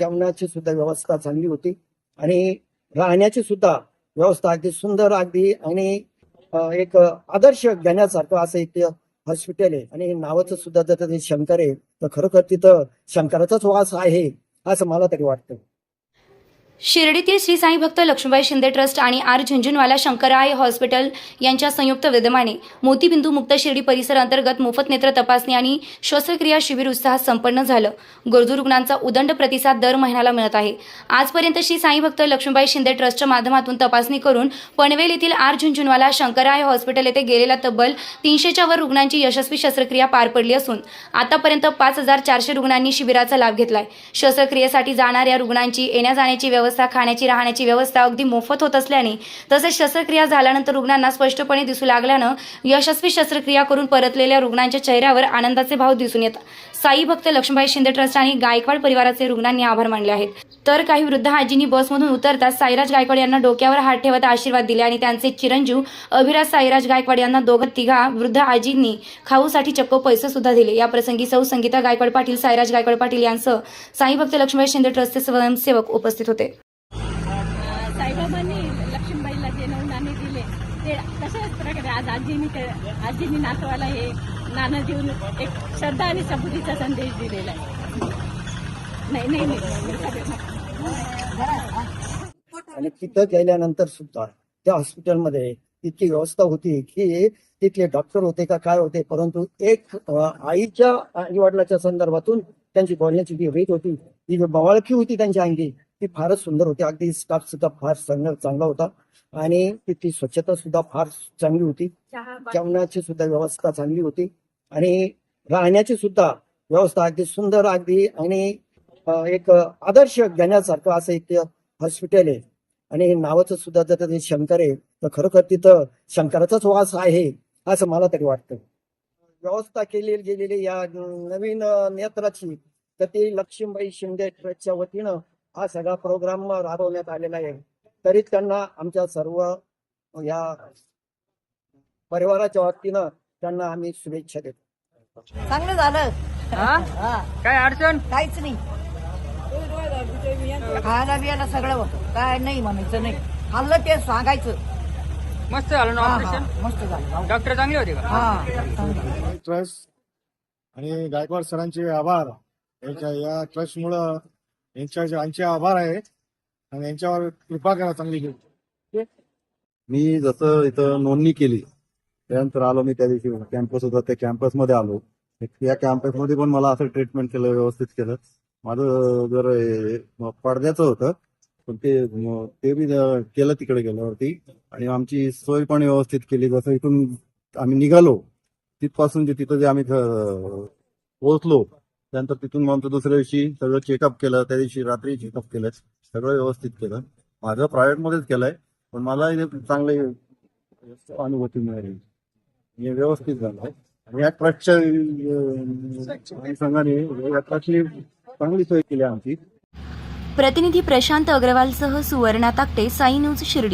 जेवणाची सुद्धा व्यवस्था चांगली होती. आणि राहण्याची सुद्धा व्यवस्था अगदी सुंदर अगदी आणि एक आदर्श घेण्यासारखं असं एक हॉस्पिटल आहे. आणि नावाचं सुद्धा जर शंकर आहे तर खरोखर तिथं शंकराचाच वास आहे असं मला तरी वाटतं. शिर्डीतील श्री साई भक्त लक्ष्मीबाई शिंदे ट्रस्ट आणि आर झुंझुनवाला शंकराय हॉस्पिटल यांच्या संयुक्त विद्यमाने मोतीबिंदू मुक्त शिर्डी परिसर अंतर्गत मोफत नेत्र तपासणी आणि शस्त्रक्रिया शिबिर उत्साहात संपन्न झालं. गरजू रुग्णांचा उदंड प्रतिसाद दर महिन्याला मिळत आहे. आजपर्यंत श्री साई भक्त लक्ष्मीबाई शिंदे ट्रस्टच्या माध्यमातून तपासणी करून पनवेल येथील आर झुंझुनवाला शंकराय हॉस्पिटल येथे गेलेल्या तब्बल तीनशेच्या वर रुग्णांची यशस्वी शस्त्रक्रिया पार पडली असून आतापर्यंत पाच हजार चारशे रुग्णांनी शिबिराचा लाभ घेतलाय. शस्त्रक्रियेसाठी जाणाऱ्या रुग्णांची येण्या जाण्याची व्यवस्था खाण्याची राहण्याची व्यवस्था अगदी मोफत होत असल्याने तसेच शस्त्रक्रिया झाल्यानंतर रुग्णांना स्पष्टपणे दिसू लागल्यानं यशस्वी शस्त्रक्रिया करून परतलेल्या रुग्णांच्या चेहऱ्यावर आनंदाचे भाव दिसून येतात. साई भक्त लक्ष्मीबाई शिंदे ट्रस्ट आणि गायकवाड परिवाराचे रुग्णांनी आभार मानले आहेत. तर काही वृद्ध आजींनी बसमधून उतरताच साईराज गायकवाड यांना डोक्यावर हात ठेवत आशीर्वाद दिले आणि त्यांचे चिरंजीव अभिराज साईराज गायकवाड यांना दोघं तिघा वृद्ध आजींनी खाऊसाठी चक्क पैसे सुद्धा दिले. या प्रसंगी सौ संगीता गायकवाड पाटील साईराज गायकवाड पाटील यांसह साई भक्त लक्ष्मीबाई शिंदे ट्रस्टचे स्वयंसेवक उपस्थित होते. नऊ ते तशाच प्रकारे आज आजीनी आजीनी नातवाला हे नाणं देऊन एक श्रद्धा आणि सबुतीचा संदेश दिलेला आहे. नाही नाही नाही. आणि तिथं गेल्यानंतर सुद्धा त्या हॉस्पिटलमध्ये इतकी व्यवस्था होती की तिथले डॉक्टर होते का काय होते परंतु एक आईच्या आई वडिलाच्या संदर्भातून त्यांची बोलण्याची जी रीत होती ती बवाळखी होती त्यांच्या अंगी ती फारच सुंदर होती. अगदी स्टाफ सुद्धा फार चांगला चांगला होता. आणि तिथली स्वच्छता सुद्धा फार चांगली होती. जेवणाची सुद्धा व्यवस्था चांगली होती. आणि राहण्याची सुद्धा व्यवस्था अगदी सुंदर अगदी आणि एक आदर्श घेण्यासारखं असं एक हॉस्पिटल आहे. आणि नावाचं सुद्धा जर ते शंकर आहे तर खरोखर तिथं शंकराचाच वास आहे असं मला तरी वाटतं. व्यवस्था केली गेलेली या नवीन नेत्राची तर ती लक्ष्मीबाई शिंदे ट्रस्टच्या वतीनं हा सगळा प्रोग्राम राबवण्यात आलेला आहे. तरी त्यांना आमच्या सर्व या परिवाराच्या वतीनं त्यांना आम्ही शुभेच्छा देतो. चांगलं झालं. काय अडचण? काहीच नाही. खायला बियाला सगळं होतं. काय नाही म्हणायचं नाही. खाल्लं ते सांगायचं. मस्त झालं ना हा, ऑपरेशन मस्त झालं. डॉक्टर चांगले होते का? हा. ट्रस्ट आणि गायकवाड सरांचे आभार. यांच्या या ट्रस्टमुळं यांच्या यांचे आभार आहे. आणि यांच्यावर कृपा करा चांगली मी जसं इथं नोंदणी केली त्यानंतर आलो मी त्या दिवशी कॅम्पस होता त्या कॅम्पसमध्ये आलो. या कॅम्पसमध्ये पण मला असं ट्रीटमेंट केलं व्यवस्थित केलं. माझं जर पडद्याचं होतं पण ते ते बी केलं तिकडे गेल्यावरती. आणि आमची सोय पण व्यवस्थित केली. जसं इथून आम्ही निघालो तिथपासून जे तिथं जे आम्ही पोहोचलो त्यानंतर तिथून मग दुसऱ्या दिवशी सगळं चेकअप केलं त्या दिवशी रात्री चेकअप केलं सगळं व्यवस्थित केलं. माझं प्रायव्हेटमध्येच केलंय पण मला चांगले अनुभूती मिळाली. हे व्यवस्थित झालं. आणि या ट्रस्टच्या संघाने या ट्रस्टने चांगली सोय केली आमची. प्रतिनिधी प्रशांत अग्रवालसह सुवर्णा ताकटे साई न्यूज शिर्डी.